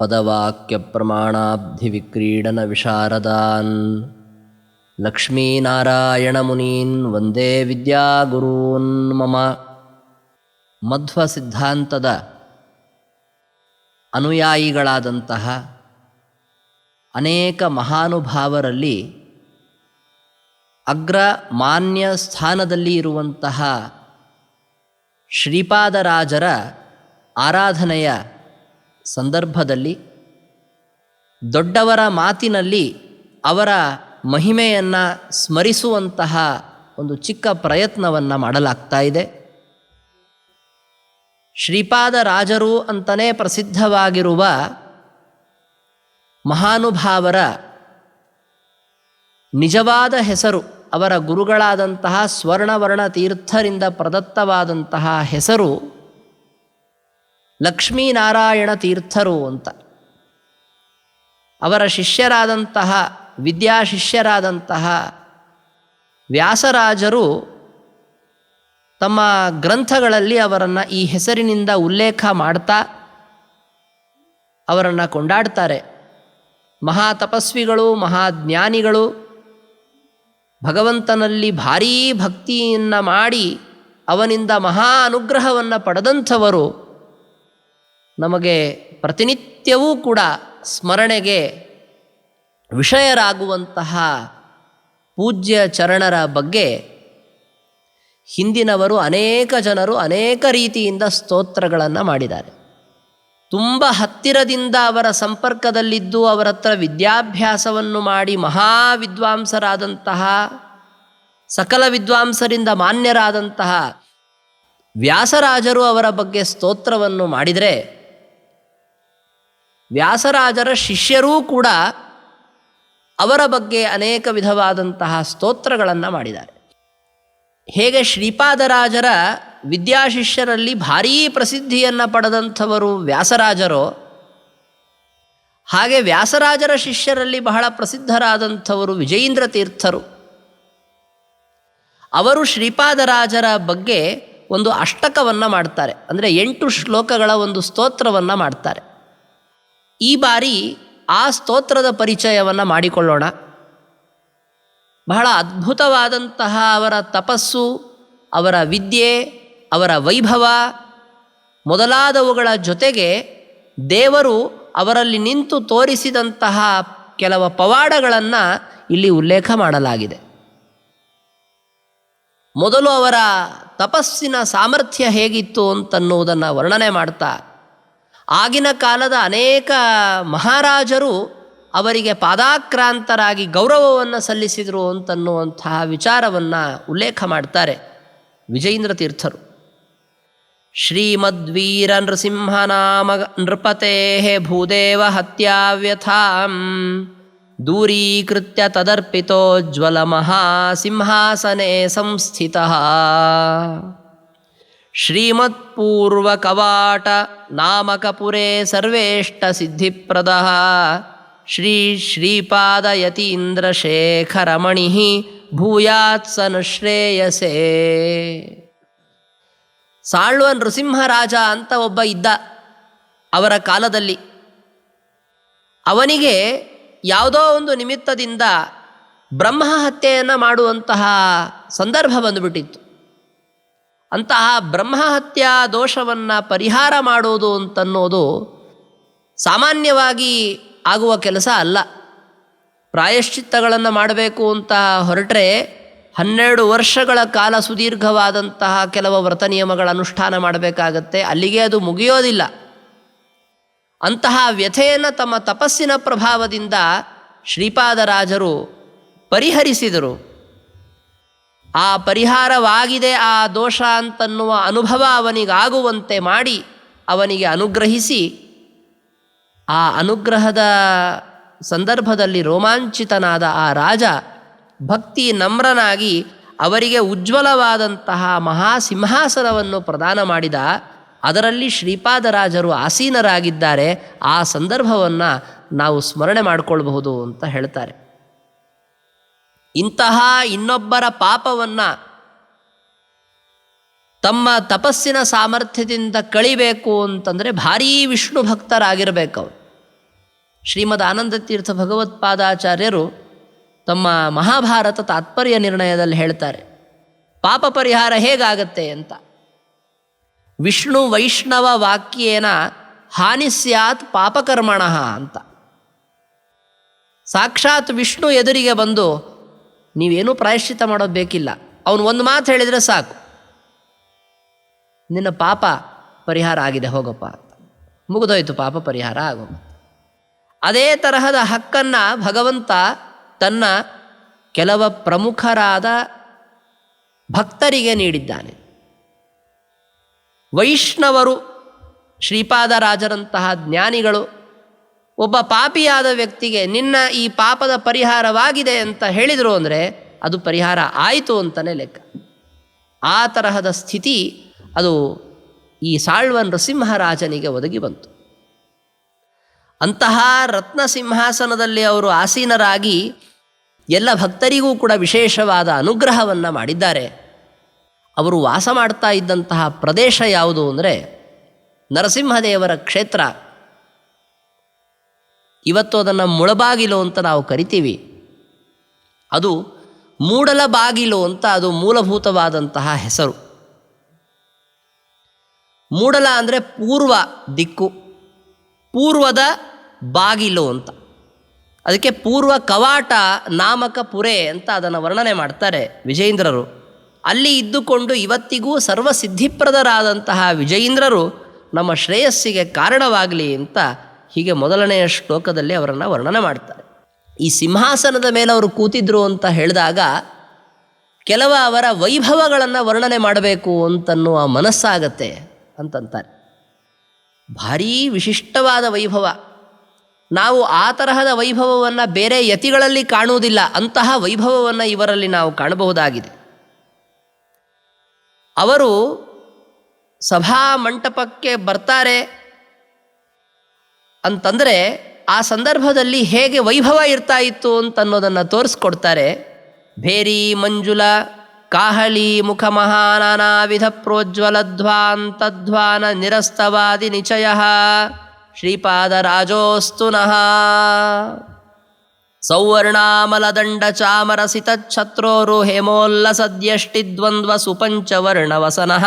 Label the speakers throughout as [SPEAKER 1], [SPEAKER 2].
[SPEAKER 1] पदवाक्यप्रमाणाब्धिविक्रीडनविशारदान् ಲಕ್ಷ್ಮೀನಾರಾಯಣಮುನೀನ್ ವಂದೇ ವಿದ್ಯಾಗುರೂನ್ ಮಮ ಮಧ್ವ ಸಿದ್ಧಾಂತದ ಅನುಯಾಯಿಗಳಾದಂತಹ ಅನೇಕ ಮಹಾನುಭಾವರಲ್ಲಿ ಅಗ್ರ ಮಾನ್ಯ ಸ್ಥಾನದಲ್ಲಿ ಇರುವಂತಹ ಶ್ರೀಪಾದರಾಜರ ಆರಾಧನೆಯ ಸಂದರ್ಭದಲ್ಲಿ ದೊಡ್ಡವರ ಮಾತಿನಲ್ಲಿ ಅವರ ಮಹಿಮೆಯನ್ನು ಸ್ಮರಿಸುವಂತಹ ಒಂದು ಚಿಕ್ಕ ಪ್ರಯತ್ನವನ್ನು ಮಾಡಲಾಗ್ತಾ ಇದೆ. ಶ್ರೀಪಾದರಾಜರು ಅಂತಲೇ ಪ್ರಸಿದ್ಧವಾಗಿರುವ ಮಹಾನುಭಾವರ ನಿಜವಾದ ಹೆಸರು, ಅವರ ಗುರುಗಳಾದಂತಹ ಸ್ವರ್ಣವರ್ಣ ತೀರ್ಥರಿಂದ ಪ್ರದತ್ತವಾದಂತಹ ಹೆಸರು ಲಕ್ಷ್ಮೀನಾರಾಯಣ ತೀರ್ಥರು ಅಂತ. ಅವರ ಶಿಷ್ಯರಾದಂತಹ ವಿದ್ಯಾಶಿಷ್ಯರಾದಂತಹ ವ್ಯಾಸರಾಜರು ತಮ್ಮ ಗ್ರಂಥಗಳಲ್ಲಿ ಅವರನ್ನು ಈ ಹೆಸರಿನಿಂದ ಉಲ್ಲೇಖ ಮಾಡ್ತಾ ಅವರನ್ನು ಕೊಂಡಾಡ್ತಾರೆ. ಮಹಾ ತಪಸ್ವಿಗಳು ಮಹಾಜ್ಞಾನಿಗಳು, ಭಗವಂತನಲ್ಲಿ ಭಾರೀ ಭಕ್ತಿಯನ್ನು ಮಾಡಿ ಅವನಿಂದ ಮಹಾ ಅನುಗ್ರಹವನ್ನು ಪಡೆದಂಥವರು ನಮಗೆ ಪ್ರತಿನಿತ್ಯವೂ ಕೂಡ ಸ್ಮರಣೆಗೆ ವಿಷಯರಾಗುವಂತಹ ಪೂಜ್ಯ ಚರಣರ ಬಗ್ಗೆ ಹಿಂದಿನವರು ಅನೇಕ ಜನರು ಅನೇಕ ರೀತಿಯಿಂದ ಸ್ತೋತ್ರಗಳನ್ನು ಮಾಡಿದ್ದಾರೆ. ತುಂಬ ಹತ್ತಿರದಿಂದ ಅವರ ಸಂಪರ್ಕದಲ್ಲಿದ್ದು ಅವರ ಹತ್ರ ವಿದ್ಯಾಭ್ಯಾಸವನ್ನು ಮಾಡಿ ಮಹಾ ವಿದ್ವಾಂಸರಾದಂತಹ ಸಕಲ ವಿದ್ವಾಂಸರಿಂದ ಮಾನ್ಯರಾದಂತಹ ವ್ಯಾಸರಾಜರು ಅವರ ಬಗ್ಗೆ ಸ್ತೋತ್ರವನ್ನು ಮಾಡಿದರೆ ವ್ಯಾಸರಾಜರ ಶಿಷ್ಯರೂ ಕೂಡ ಅವರ ಬಗ್ಗೆ ಅನೇಕ ವಿಧವಾದಂತಹ ಸ್ತೋತ್ರಗಳನ್ನು ಮಾಡಿದ್ದಾರೆ. ಹೇಗೆ ಶ್ರೀಪಾದರಾಜರ ವಿದ್ಯಾಶಿಷ್ಯರಲ್ಲಿ ಭಾರೀ ಪ್ರಸಿದ್ಧಿಯನ್ನು ಪಡೆದಂಥವರು ವ್ಯಾಸರಾಜರೋ, ಹಾಗೆ ವ್ಯಾಸರಾಜರ ಶಿಷ್ಯರಲ್ಲಿ ಬಹಳ ಪ್ರಸಿದ್ಧರಾದಂಥವರು ವಿಜಯೀಂದ್ರ ತೀರ್ಥರು. ಅವರು ಶ್ರೀಪಾದರಾಜರ ಬಗ್ಗೆ ಒಂದು ಅಷ್ಟಕವನ್ನು ಮಾಡ್ತಾರೆ. ಅಂದರೆ ಎಂಟು ಶ್ಲೋಕಗಳ ಒಂದು ಸ್ತೋತ್ರವನ್ನು ಮಾಡ್ತಾರೆ. ಈ ಬಾರಿ ಆ ಸ್ತೋತ್ರದ ಪರಿಚಯವನ್ನು ಮಾಡಿಕೊಳ್ಳೋಣ. ಬಹಳ ಅದ್ಭುತವಾದಂತಹ ಅವರ ತಪಸ್ಸು, ಅವರ ವಿದ್ಯೆ, ಅವರ ವೈಭವ, ಮೊದಲಾದವುಗಳ ಜೊತೆಗೆ ದೇವರು ಅವರಲ್ಲಿ ನಿಂತು ತೋರಿಸಿದಂತಹ ಕೆಲವು ಪವಾಡಗಳನ್ನು ಇಲ್ಲಿ ಉಲ್ಲೇಖ ಮಾಡಲಾಗಿದೆ. ಮೊದಲು ಅವರ ತಪಸ್ಸಿನ ಸಾಮರ್ಥ್ಯ ಹೇಗಿತ್ತು ಅಂತನ್ನುವುದನ್ನು ವರ್ಣನೆ ಮಾಡ್ತಾ ಆಗಿನ ಕಾಲದ ಅನೇಕ ಮಹಾರಾಜರು ಅವರಿಗೆ ಪಾದಾಕ್ರಾಂತರಾಗಿ ಗೌರವವನ್ನು ಸಲ್ಲಿಸಿದರು ಅಂತನ್ನುವಂತಹ ವಿಚಾರವನ್ನು ಉಲ್ಲೇಖ ಮಾಡ್ತಾರೆ ವಿಜಯೇಂದ್ರ ತೀರ್ಥರು. ಶ್ರೀಮದ್ವೀರ ನೃಸಿಂಹನಾಮ ನೃಪತೆ ಭೂದೇವ ಹತ್ಯಾವ್ಯಥಾಂ. ದೂರೀಕೃತ್ಯ ತದರ್ಪಿತೋಜ್ವಲ ಮಹಾಸಿಂಹಾಸನೆ ಸಂಸ್ಥಿತ. ಶ್ರೀಮತ್ಪೂರ್ವಕವಾಟ ನಾಮಕಪುರೇ ಸರ್ವೇಷ್ಟ ಸಿದ್ಧಿಪ್ರದ ಶ್ರೀ ಶ್ರೀಪಾದಯತೀಂದ್ರಶೇಖರಮಣಿ ಭೂಯಾತ್ ಸನುಶ್ರೇಯಸೇ ಸಾಳ್ವ ನೃಸಿಂಹರಾಜ ಅಂತ ಒಬ್ಬ ಇದ್ದ ಅವರ ಕಾಲದಲ್ಲಿ ಅವನಿಗೆ ಯಾವುದೋ ಒಂದು ನಿಮಿತ್ತದಿಂದ ಬ್ರಹ್ಮ ಹತ್ಯೆಯನ್ನು ಮಾಡುವಂತಹ ಸಂದರ್ಭ ಬಂದುಬಿಟ್ಟಿತ್ತು. ಅಂತಹ ಬ್ರಹ್ಮಹತ್ಯಾ ದೋಷವನ್ನು ಪರಿಹಾರ ಮಾಡೋದು ಅಂತನ್ನೋದು ಸಾಮಾನ್ಯವಾಗಿ ಆಗುವ ಕೆಲಸ ಅಲ್ಲ. ಪ್ರಾಯಶ್ಚಿತ್ತಗಳನ್ನು ಮಾಡಬೇಕು ಅಂತ ಹೊರಟ್ರೆ ಹನ್ನೆರಡು ವರ್ಷಗಳ ಕಾಲ ಸುದೀರ್ಘವಾದಂತಹ ಕೆಲವು ವ್ರತ ನಿಯಮಗಳ ಅನುಷ್ಠಾನ ಮಾಡಬೇಕಾಗತ್ತೆ, ಅಲ್ಲಿಗೆ ಅದು ಮುಗಿಯೋದಿಲ್ಲ. ಅಂತಹ ವ್ಯಥೆಯನ್ನು ತಮ್ಮ ತಪಸ್ಸಿನ ಪ್ರಭಾವದಿಂದ ಶ್ರೀಪಾದರಾಜರು ಪರಿಹರಿಸಿದರು. ಆ ಪರಿಹಾರವಾಗಿದೆ ಆ ದೋಷ ಅಂತನ್ನುವ ಅನುಭವ ಅವನಿಗಾಗುವಂತೆ ಮಾಡಿ ಅವನಿಗೆ ಅನುಗ್ರಹಿಸಿ, ಆ ಅನುಗ್ರಹದ ಸಂದರ್ಭದಲ್ಲಿ ರೋಮಾಂಚಿತನಾದ ಆ ರಾಜ ಭಕ್ತಿ ನಮ್ರನಾಗಿ ಅವರಿಗೆ ಉಜ್ವಲವಾದಂತಹ ಮಹಾಸಿಂಹಾಸನವನ್ನು ಪ್ರದಾನ ಮಾಡಿದ, ಅದರಲ್ಲಿ ಶ್ರೀಪಾದರಾಜರು ಆಸೀನರಾಗಿದ್ದಾರೆ, ಆ ಸಂದರ್ಭವನ್ನು ನಾವು ಸ್ಮರಣೆ ಮಾಡಿಕೊಳ್ಬಹುದು ಅಂತ ಹೇಳ್ತಾರೆ. ಇಂತಹ ಇನ್ನೊಬ್ಬರ ಪಾಪವನ್ನು ತಮ್ಮ ತಪಸ್ಸಿನ ಸಾಮರ್ಥ್ಯದಿಂದ ಕಳಿಬೇಕು ಅಂತಂದರೆ ಭಾರೀ ವಿಷ್ಣು ಭಕ್ತರಾಗಿರಬೇಕು ಅವರು ಶ್ರೀಮದ್ ಆನಂದತೀರ್ಥ ಭಗವತ್ಪಾದಾಚಾರ್ಯರು ತಮ್ಮ ಮಹಾಭಾರತ ತಾತ್ಪರ್ಯ ನಿರ್ಣಯದಲ್ಲಿ ಹೇಳ್ತಾರೆ, ಪಾಪ ಪರಿಹಾರ ಹೇಗಾಗತ್ತೆ ಅಂತ. ವಿಷ್ಣು ವೈಷ್ಣವ ವಾಕ್ಯೇನ ಹಾನಿ ಸ್ಯಾತ್ ಪಾಪಕರ್ಮಣ ಅಂತ. ಸಾಕ್ಷಾತ್ ವಿಷ್ಣು ಎದುರಿಗೆ ಬಂದು ನೀವೇನೂ ಪ್ರಾಯಶ್ಚಿತ ಮಾಡೋದು ಬೇಕಿಲ್ಲ. ಅವನು ಒಂದು ಮಾತು ಹೇಳಿದರೆ ಸಾಕು. ನಿನ್ನ ಪಾಪ ಪರಿಹಾರ ಆಗಿದೆ, ಹೋಗಪ್ಪ ಮುಗಿದೋಯ್ತು, ಪಾಪ ಪರಿಹಾರ ಆಗೋದು ಅದೇ ತರಹದ ಹಕ್ಕನ್ನು ಭಗವಂತ ತನ್ನ ಕೆಲವ ಪ್ರಮುಖರಾದ ಭಕ್ತರಿಗೆ ನೀಡಿದ್ದಾನೆ. ವೈಷ್ಣವರು ಶ್ರೀಪಾದರಾಜರಂತಹ ಜ್ಞಾನಿಗಳು ಒಬ್ಬ ಪಾಪಿಯಾದ ವ್ಯಕ್ತಿಗೆ ನಿನ್ನ ಈ ಪಾಪದ ಪರಿಹಾರವಾಗಿದೆ ಅಂತ ಹೇಳಿದರು ಅಂದರೆ ಅದು ಪರಿಹಾರ ಆಯಿತು ಅಂತಲೇ ಲೆಕ್ಕ. ಆ ತರಹದ ಸ್ಥಿತಿ ಅದು ಈ ಸಾಳ್ವ ನೃಸಿಂಹರಾಜನಿಗೆ ಒದಗಿ ಬಂತು. ಅಂತಹ ರತ್ನ ಸಿಂಹಾಸನದಲ್ಲಿ ಅವರು ಆಸೀನರಾಗಿ ಎಲ್ಲ ಭಕ್ತರಿಗೂ ಕೂಡ ವಿಶೇಷವಾದ ಅನುಗ್ರಹವನ್ನು ಮಾಡಿದ್ದಾರೆ. ಅವರು ವಾಸ ಮಾಡ್ತಾ ಇದ್ದಂತಹ ಪ್ರದೇಶ ಯಾವುದು ಅಂದರೆ ನರಸಿಂಹದೇವರ ಕ್ಷೇತ್ರ. ಇವತ್ತು ಅದನ್ನು ಮುಳಬಾಗಿಲು ಅಂತ ನಾವು ಕರಿತೀವಿ. ಅದು ಮೂಡಲ ಬಾಗಿಲು ಅಂತ ಅದು ಮೂಲಭೂತವಾದಂತಹ ಹೆಸರು. ಮೂಡಲ ಅಂದರೆ ಪೂರ್ವ ದಿಕ್ಕು, ಪೂರ್ವದ ಬಾಗಿಲು ಅಂತ. ಅದಕ್ಕೆ ಪೂರ್ವ ಕವಾಟ ನಾಮಕ ಪುರೆ ಅಂತ ಅದನ್ನು ವರ್ಣನೆ ಮಾಡ್ತಾರೆ ವಿಜಯೇಂದ್ರರು. ಅಲ್ಲಿ ಇದ್ದುಕೊಂಡು ಇವತ್ತಿಗೂ ಸರ್ವಸಿದ್ಧಿಪ್ರದರಾದಂತಹ ವಿಜಯೇಂದ್ರರು ನಮ್ಮ ಶ್ರೇಯಸ್ಸಿಗೆ ಕಾರಣವಾಗಲಿ ಅಂತ ಹೀಗೆ ಮೊದಲನೆಯ ಶ್ಲೋಕದಲ್ಲಿ ಅವರನ್ನು ವರ್ಣನೆ ಮಾಡ್ತಾರೆ. ಈ ಸಿಂಹಾಸನದ ಮೇಲೆ ಅವರು ಕೂತಿದ್ರು ಅಂತ ಹೇಳಿದಾಗ ಕೆಲವ ಅವರ ವೈಭವಗಳನ್ನು ವರ್ಣನೆ ಮಾಡಬೇಕು ಅಂತನ್ನುವ ಮನಸ್ಸಾಗತ್ತೆ ಅಂತಂತಾರೆ. ಭಾರೀ ವಿಶಿಷ್ಟವಾದ ವೈಭವ. ನಾವು ಆ ತರಹದ ವೈಭವವನ್ನು ಬೇರೆ ಯತಿಗಳಲ್ಲಿ ಕಾಣುವುದಿಲ್ಲ, ಅಂತಹ ವೈಭವವನ್ನು ಇವರಲ್ಲಿ ನಾವು ಕಾಣಬಹುದಾಗಿದೆ. ಅವರು ಸಭಾ ಮಂಟಪಕ್ಕೆ ಬರ್ತಾರೆ ಅಂತಂದರೆ ಆ ಸಂದರ್ಭದಲ್ಲಿ ಹೇಗೆ ವೈಭವ ಇರ್ತಾ ಇತ್ತು ಅಂತನ್ನೋದನ್ನು ತೋರಿಸ್ಕೊಡ್ತಾರೆ. ಭೇರಿ ಮಂಜುಲ ಕಾಹಳಿ, ಮುಖ ಮಹಾನಾನಾವಿಧ ಪ್ರೋಜ್ವಲಧ್ವಾಂತಧ್ವಾನ ನಿರಸ್ತವಾದಿ ನಿಚಯ ಶ್ರೀಪಾದರಾಜೋಸ್ತು ನಃ ಸೌವರ್ಣಾಮಲದಂಡ ಚಾಮರಸಿತಚ್ಛತ್ರೋರು ಹೇಮೋಲ್ಲಸದ್ಯಷ್ಟಿದ್ವಂದ್ವ ಸುಪಂಚವರ್ಣವಸನಃ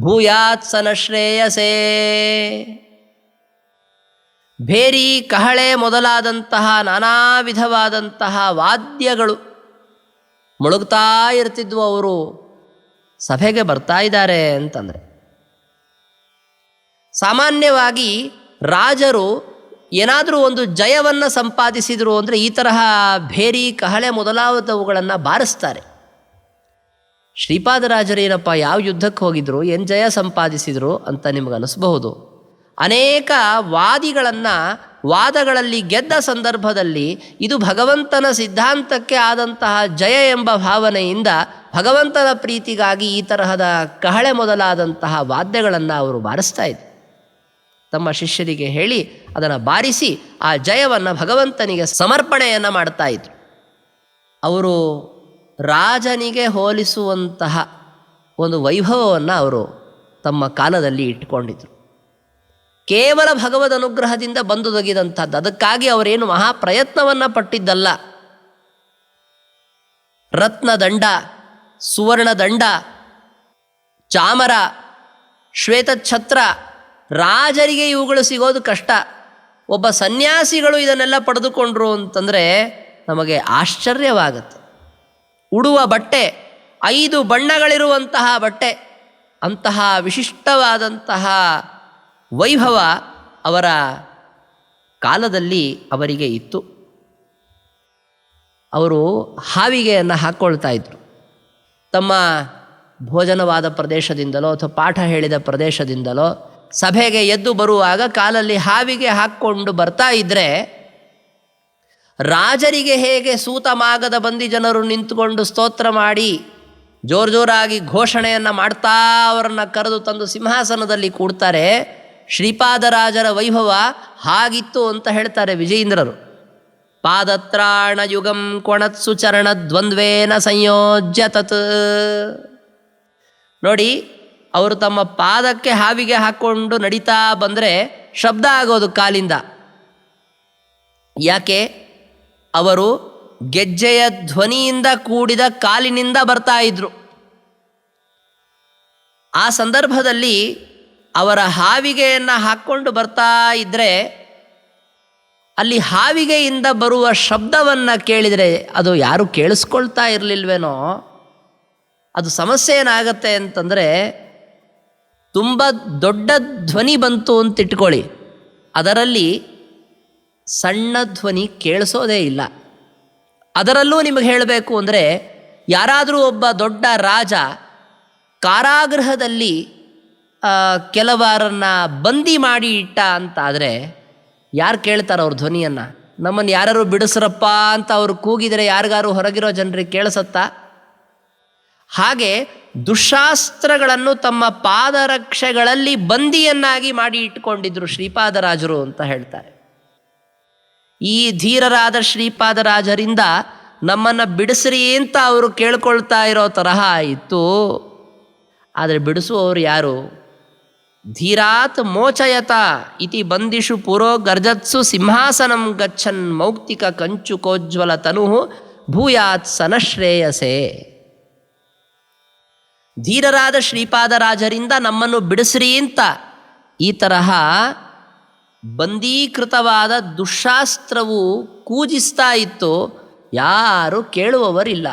[SPEAKER 1] ಭೂಯಾತ್ಸನ ಶ್ರೇಯಸೇ. ಭೇರಿ ಕಹಳೆ ಮೊದಲಾದಂತಹ ನಾನಾ ವಿಧವಾದಂತಹ ವಾದ್ಯಗಳು ಮುಳುಗ್ತಾ ಇರ್ತಿದ್ವು ಅವರು. ಸಭೆಗೆ ಬರ್ತಾ ಇದ್ದಾರೆ ಅಂತಂದರೆ. ಸಾಮಾನ್ಯವಾಗಿ ರಾಜರು ಏನಾದರೂ ಒಂದು ಜಯವನ್ನು ಸಂಪಾದಿಸಿದರು ಅಂದರೆ ಈ ತರಹ ಭೇರಿ ಕಹಳೆ ಮೊದಲಾದವುಗಳನ್ನು ಬಾರಿಸ್ತಾರೆ. ಶ್ರೀಪಾದರಾಜರೇನಪ್ಪ ಯಾವ ಯುದ್ಧಕ್ಕೆ ಹೋಗಿದ್ರು, ಏನು ಜಯ ಸಂಪಾದಿಸಿದರು ಅಂತ ನಿಮ್ಗೆ ಅನಿಸ್ಬಹುದು? ಅನೇಕ ವಾದಿಗಳನ್ನು ವಾದಗಳಲ್ಲಿ ಗೆದ್ದ ಸಂದರ್ಭದಲ್ಲಿ ಇದು ಭಗವಂತನ ಸಿದ್ಧಾಂತಕ್ಕೆ ಆದಂತಹ ಜಯ ಎಂಬ ಭಾವನೆಯಿಂದ ಭಗವಂತನ ಪ್ರೀತಿಗಾಗಿ ಈ ತರಹದ ಕಹಳೆ ಮೊದಲಾದಂತಹ ವಾದ್ಯಗಳನ್ನು ಅವರು ಬಾರಿಸ್ತಾ ಇದ್ದರು. ತಮ್ಮ ಶಿಷ್ಯರಿಗೆ ಹೇಳಿ ಅದನ್ನು ಬಾರಿಸಿ ಆ ಜಯವನ್ನು ಭಗವಂತನಿಗೆ ಸಮರ್ಪಣೆಯನ್ನು ಮಾಡ್ತಾ ಇದ್ರು. ಅವರು ರಾಜನಿಗೆ ಹೋಲಿಸುವಂತಹ ಒಂದು ವೈಭವವನ್ನು ಅವರು ತಮ್ಮ ಕಾಲದಲ್ಲಿ ಇಟ್ಕೊಂಡಿದ್ರು. ಕೇವಲ ಭಗವದ್ ಅನುಗ್ರಹದಿಂದ ಬಂದುದಗಿದಂಥದ್ದು. ಅದಕ್ಕಾಗಿ ಅವರೇನು ಮಹಾ ಪ್ರಯತ್ನವನ್ನು ಪಟ್ಟಿದ್ದಲ್ಲ. ರತ್ನದಂಡ, ಸುವರ್ಣದಂಡ, ಚಾಮರ, ಶ್ವೇತಛತ್ರ, ರಾಜರಿಗೆ ಇವುಗಳು ಸಿಗೋದು ಕಷ್ಟ. ಒಬ್ಬ ಸನ್ಯಾಸಿಗಳು ಇದನ್ನೆಲ್ಲ ಪಡೆದುಕೊಂಡ್ರು ಅಂತಂದರೆ ನಮಗೆ ಆಶ್ಚರ್ಯವಾಗುತ್ತೆ. ಉಡುವ ಬಟ್ಟೆ, ಐದು ಬಣ್ಣಗಳಿರುವಂತಹ ಬಟ್ಟೆ, ಅಂತಹ ವಿಶಿಷ್ಟವಾದಂತಹ ವೈಭವ ಅವರ ಕಾಲದಲ್ಲಿ ಅವರಿಗೆ ಇತ್ತು. ಅವರು ಹಾವಿಗೆಯನ್ನು ಹಾಕ್ಕೊಳ್ತಾ ಇದ್ರು. ತಮ್ಮ ಭೋಜನವಾದ ಪ್ರದೇಶದಿಂದಲೋ ಅಥವಾ ಪಾಠ ಹೇಳಿದ ಪ್ರದೇಶದಿಂದಲೋ ಸಭೆಗೆ ಎದ್ದು ಬರುವಾಗ ಕಾಲಲ್ಲಿ ಹಾವಿಗೆ ಹಾಕ್ಕೊಂಡು ಬರ್ತಾ ಇದ್ದರೆ ರಾಜರಿಗೆ ಹೇಗೆ ಸೂತಮಾಗದ ಬಂದಿ ಜನರು ನಿಂತುಕೊಂಡು ಸ್ತೋತ್ರ ಮಾಡಿ ಜೋರು ಜೋರಾಗಿ ಘೋಷಣೆಯನ್ನು ಮಾಡ್ತಾ ಅವರನ್ನು ಕರೆದು ತಂದು ಸಿಂಹಾಸನದಲ್ಲಿ ಕೂಡ್ತಾರೆ ಶ್ರೀಪಾದರಾಜರ ವೈಭವ ಹಾಗಿತ್ತು ಅಂತ ಹೇಳ್ತಾರೆ ವಿಜಯೇಂದ್ರರು. ಪಾದತ್ರಾಣ ಯುಗಂ ಕೊಣತ್ಸು ಚರಣ ದ್ವಂದ್ವೇನ ಸಂಯೋಜ್ಯ ತತ್. ನೋಡಿ, ಅವರು ತಮ್ಮ ಪಾದಕ್ಕೆ ಹಾವಿಗೆ ಹಾಕ್ಕೊಂಡು ನಡೀತಾ ಬಂದರೆ ಶಬ್ದ ಆಗೋದು ಕಾಲಿಂದ. ಯಾಕೆ? ಅವರು ಗೆಜ್ಜೆಯ ಧ್ವನಿಯಿಂದ ಕೂಡಿದ ಕಾಲಿನಿಂದ ಬರ್ತಾ ಇದ್ರು. ಆ ಸಂದರ್ಭದಲ್ಲಿ ಅವರ ಹಾವಿಗೆಯನ್ನು ಹಾಕ್ಕೊಂಡು ಬರ್ತಾ ಇದ್ದರೆ ಅಲ್ಲಿ ಹಾವಿಗೆಯಿಂದ ಬರುವ ಶಬ್ದವನ್ನು ಕೇಳಿದರೆ ಅದು ಯಾರು ಕೇಳಿಸ್ಕೊಳ್ತಾ ಇರಲಿಲ್ವೇನೋ, ಅದು ಸಮಸ್ಯೆ ಏನಾಗತ್ತೆ ಅಂತಂದರೆ, ತುಂಬ ದೊಡ್ಡ ಧ್ವನಿ ಬಂತು ಅಂತ ಇಟ್ಕೊಳ್ಳಿ. ಅದರಲ್ಲಿ ಸಣ್ಣ ಧ್ವನಿ ಕೇಳಿಸೋದೇ ಇಲ್ಲ. ಅದರಲ್ಲೂ ನಿಮಗೆ ಹೇಳಬೇಕು ಅಂದರೆ, ಯಾರಾದರೂ ಒಬ್ಬ ದೊಡ್ಡ ರಾಜ ಕಾರಾಗೃಹದಲ್ಲಿ ಕೆಲವರನ್ನ ಬಂದಿ ಮಾಡಿ ಇಟ್ಟ ಅಂತಾದರೆ ಯಾರು ಕೇಳ್ತಾರೆ ಅವ್ರ ಧ್ವನಿಯನ್ನು? ನಮ್ಮನ್ನು ಯಾರು ಬಿಡಿಸ್ರಪ್ಪ ಅಂತ ಅವ್ರು ಕೂಗಿದರೆ ಯಾರಿಗಾರು ಹೊರಗಿರೋ ಜನರಿಗೆ ಕೇಳಿಸತ್ತಾ? ಹಾಗೆ ದುಶಾಸ್ತ್ರಗಳನ್ನು ತಮ್ಮ ಪಾದರಕ್ಷೆಗಳಲ್ಲಿ ಬಂದಿಯನ್ನಾಗಿ ಮಾಡಿ ಇಟ್ಕೊಂಡಿದ್ರು ಶ್ರೀಪಾದರಾಜರು ಅಂತ ಹೇಳ್ತಾರೆ. ಈ ಧೀರರಾದ ಶ್ರೀಪಾದರಾಜರಿಂದ ನಮ್ಮನ್ನು ಬಿಡಿಸ್ರಿ ಅಂತ ಅವರು ಕೇಳ್ಕೊಳ್ತಾ ಇರೋ ತರಹ ಇತ್ತು. ಆದರೆ ಬಿಡಿಸುವವರು ಯಾರು? ಧೀರಾತ್ ಮೋಚಯತ ಇತಿ ಬಂದಿಷು ಪುರೋ ಗರ್ಜತ್ಸು ಸಿಂಹಾಸನಂ ಗಚ್ಚನ್ ಮೌಕ್ತಿಕ ಕಂಚುಕೋಜ್ವಲ ತನು ಭೂಯಾತ್ ಸನಶ್ರೇಯಸೆ. ಧೀರರಾದ ಶ್ರೀಪಾದರಾಜರಿಂದ ನಮ್ಮನ್ನು ಬಿಡಿಸ್ರಿ ಅಂತ ಈ ತರಹ ಬಂದೀಕೃತವಾದ ದುಶಾಸ್ತ್ರವು ಕೂಜಿಸ್ತಾ ಇತ್ತು, ಯಾರು ಕೇಳುವವರಿಲ್ಲ.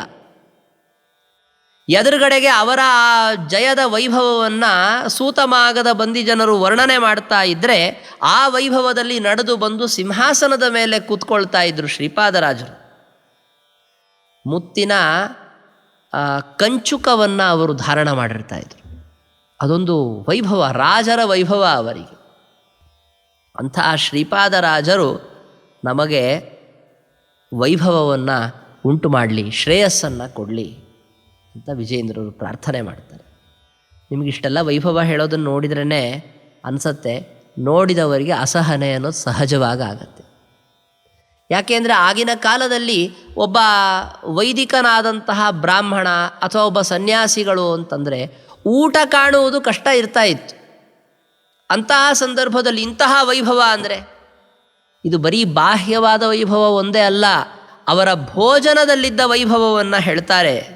[SPEAKER 1] ಎದುರುಗಡೆಗೆ ಅವರ ಆ ಜಯದ ವೈಭವವನ್ನು ಸೂತಮಾಗದ ಬಂದಿ ಜನರು ವರ್ಣನೆ ಮಾಡ್ತಾ ಇದ್ದರೆ ಆ ವೈಭವದಲ್ಲಿ ನಡೆದು ಬಂದು ಸಿಂಹಾಸನದ ಮೇಲೆ ಕೂತ್ಕೊಳ್ತಾ ಇದ್ರು ಶ್ರೀಪಾದರಾಜರು. ಮುತ್ತಿನ ಕಂಚುಕವನ್ನು ಅವರು ಧಾರಣ ಮಾಡಿರ್ತಾ ಇದ್ರು. ಅದೊಂದು ವೈಭವ, ರಾಜರ ವೈಭವ ಅವರಿಗೆ. ಅಂತಹ ಶ್ರೀಪಾದರಾಜರು ನಮಗೆ ವೈಭವವನ್ನು ಉಂಟು ಮಾಡಲಿ, ಶ್ರೇಯಸ್ಸನ್ನು ಕೊಡಲಿ. ಅಂತ ವಿಜಯೇಂದ್ರರು ಪ್ರಾರ್ಥನೆ ಮಾಡ್ತಾರೆ. ನಿಮಗಿಷ್ಟೆಲ್ಲ ವೈಭವ ಹೇಳೋದನ್ನು ನೋಡಿದ್ರೇ ಅನಿಸತ್ತೆ, ನೋಡಿದವರಿಗೆ ಅಸಹನೆ ಅನ್ನೋದು ಸಹಜವಾಗ ಆಗತ್ತೆ. ಯಾಕೆಂದರೆ ಆಗಿನ ಕಾಲದಲ್ಲಿ ಒಬ್ಬ ವೈದಿಕನಾದಂತಹ ಬ್ರಾಹ್ಮಣ ಅಥವಾ ಒಬ್ಬ ಸನ್ಯಾಸಿಗಳು ಅಂತಂದರೆ ಊಟ ಕಾಣುವುದು ಕಷ್ಟ ಇರ್ತಾ ಇತ್ತು. ಅಂತಹ ಸಂದರ್ಭದಲ್ಲಿ ಇಂತಹ ವೈಭವ ಅಂದರೆ ಇದು ಬರೀ ಬಾಹ್ಯವಾದ ವೈಭವ ಒಂದೇ ಅಲ್ಲ, ಅವರ ಭೋಜನದಲ್ಲಿದ್ದ ವೈಭವವನ್ನು ಹೇಳ್ತಾರೆ.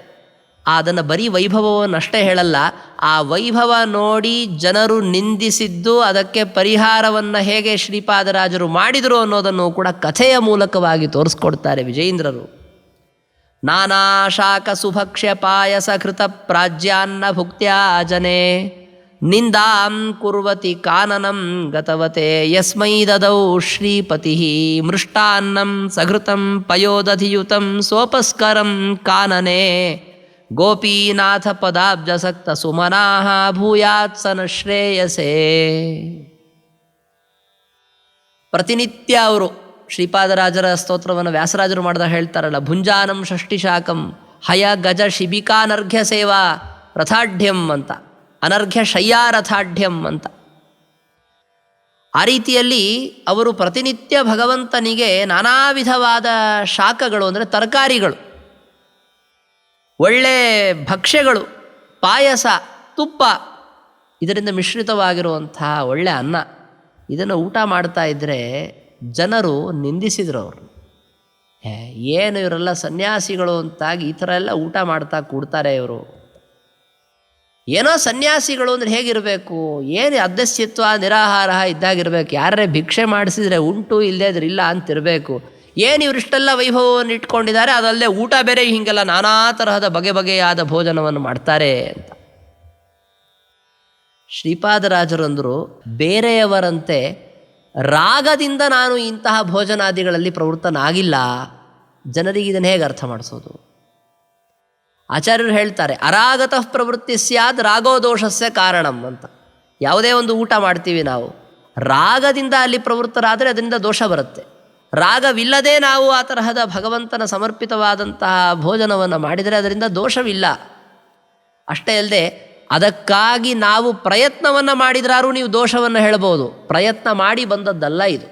[SPEAKER 1] ಅದನ್ನು ಬರೀ ವೈಭವವನ್ನಷ್ಟೇ ಹೇಳಲ್ಲ, ಆ ವೈಭವ ನೋಡಿ ಜನರು ನಿಂದಿಸಿದ್ದು ಅದಕ್ಕೆ ಪರಿಹಾರವನ್ನು ಹೇಗೆ ಶ್ರೀಪಾದರಾಜರು ಮಾಡಿದರು ಅನ್ನೋದನ್ನು ಕೂಡ ಕಥೆಯ ಮೂಲಕವಾಗಿ ತೋರಿಸ್ಕೊಡ್ತಾರೆ ವಿಜಯೇಂದ್ರರು. ನಾನಾ ಶಾಕ ಸುಭಕ್ಷ್ಯ ಪಾಯಸ ಕೃತ ಪ್ರಾಜ್ಯಾನ್ನ ನಿಂದಾಂ ಕುರ್ವತಿ ಕಾನನಂ ಗತವತೆ, ಯಸ್ಮೈ ದದೌ ಶ್ರೀಪತಿ ಮೃಷ್ಟಾನ್ನಂ ಸಘೃತಂ ಪಯೋದಧಿಯುತಂ ಸೋಪಸ್ಕರಂ ಕಾನನೆ ಗೋಪೀನಾಥ ಪದಾಬ್ಜಸಕ್ತ ಸುಮನಾಹ ಭೂಯಾತ್ ಸನ ಶ್ರೇಯಸೇ ಪ್ರತಿನಿತ್ಯ ಅವರು ಶ್ರೀಪಾದರಾಜರ ಸ್ತೋತ್ರವನ್ನು ವ್ಯಾಸರಾಜರು ಮಾಡಿದಾಗ ಹೇಳ್ತಾರಲ್ಲ, ಭುಂಜಾನಂ ಷಷ್ಟಿಶಾಕಂ ಹಯ ಗಜ ಶಿಬಿಕಾನರ್ಘ್ಯ ಸೇವಾ ರಥಾಢ್ಯಂ ಅಂತ, ಅನರ್ಘ್ಯ ಶಯ್ಯಾರಥಾಢ್ಯಂ ಅಂತ. ಆ ರೀತಿಯಲ್ಲಿ ಅವರು ಪ್ರತಿನಿತ್ಯ ಭಗವಂತನಿಗೆ ನಾನಾ ವಿಧವಾದ ಶಾಖಗಳು ಅಂದರೆ ತರಕಾರಿಗಳು. ಒಳ್ಳೆ ಭಕ್ಷ್ಯಗಳು, ಪಾಯಸ, ತುಪ್ಪ, ಇದರಿಂದ ಮಿಶ್ರಿತವಾಗಿರುವಂತಹ ಒಳ್ಳೆ ಅನ್ನ, ಇದನ್ನು ಊಟ ಮಾಡ್ತಾ ಇದ್ದರೆ ಜನರು ನಿಂದಿಸಿದರು ಅವರು. ಏನು ಇವರೆಲ್ಲ ಸನ್ಯಾಸಿಗಳು ಅಂತಾಗಿ ಈ ಥರ ಎಲ್ಲ ಊಟ ಮಾಡ್ತಾ ಕೂಡ್ತಾರೆ ಇವರು. ಏನೋ ಸನ್ಯಾಸಿಗಳು ಅಂದರೆ ಹೇಗಿರಬೇಕು? ಏನು ಅಧ್ಯಸ್ಯತ್ವ ನಿರಾಹಾರ ಇದ್ದಾಗಿರಬೇಕು? ಯಾರೇ ಭಿಕ್ಷೆ ಮಾಡಿಸಿದರೆ ಉಂಟು ಇಲ್ಲದೇ ಇದ್ರೆ ಇಲ್ಲ ಅಂತಿರಬೇಕು. ಏನು ಇವರಿಷ್ಟೆಲ್ಲ ವೈಭವವನ್ನು ಇಟ್ಕೊಂಡಿದ್ದಾರೆ, ಅದಲ್ಲದೆ ಊಟ ಬೇರೆ ಹೀಗೆಲ್ಲ ನಾನಾ ತರಹದ ಬಗೆ ಬಗೆಯಾದ ಭೋಜನವನ್ನು ಮಾಡ್ತಾರೆ ಅಂತ. ಶ್ರೀಪಾದರಾಜರಂದರು ಬೇರೆಯವರಂತೆ ರಾಗದಿಂದ ನಾನು ಇಂತಹ ಭೋಜನಾದಿಗಳಲ್ಲಿ ಪ್ರವೃತ್ತನಾಗಿಲ್ಲ. ಜನರಿಗೆ ಇದನ್ನು ಹೇಗೆ ಅರ್ಥ ಮಾಡಿಸೋದು? ಆಚಾರ್ಯರು ಹೇಳ್ತಾರೆ, ಅರಾಗತಃ ಪ್ರವೃತ್ತಿ ಸ್ಯಾದ್ ರಾಗೋದೋಷಸ್ಯ ಕಾರಣಂ ಅಂತ. ಯಾವುದೇ ಒಂದು ಊಟ ಮಾಡ್ತೀವಿ ನಾವು. ರಾಗದಿಂದ ಅಲ್ಲಿ ಪ್ರವೃತ್ತರಾದರೆ ಅದರಿಂದ ದೋಷ ಬರುತ್ತೆ. ರಾಗವಿಲ್ಲದೆ ನಾವು ಆ ತರಹದ ಭಗವಂತನ ಸಮರ್ಪಿತವಾದಂತಹ ಭೋಜನವನ್ನು ಮಾಡಿದರೆ ಅದರಿಂದ ದೋಷವಿಲ್ಲ. ಅಷ್ಟೇ ಅಲ್ಲದೆ ಅದಕ್ಕಾಗಿ ನಾವು ಪ್ರಯತ್ನವನ್ನು ಮಾಡಿದ್ರಾರು ನೀವು ದೋಷವನ್ನು ಹೇಳ್ಬೋದು ಪ್ರಯತ್ನ ಮಾಡಿ ಬಂದದ್ದಲ್ಲ ಇದು.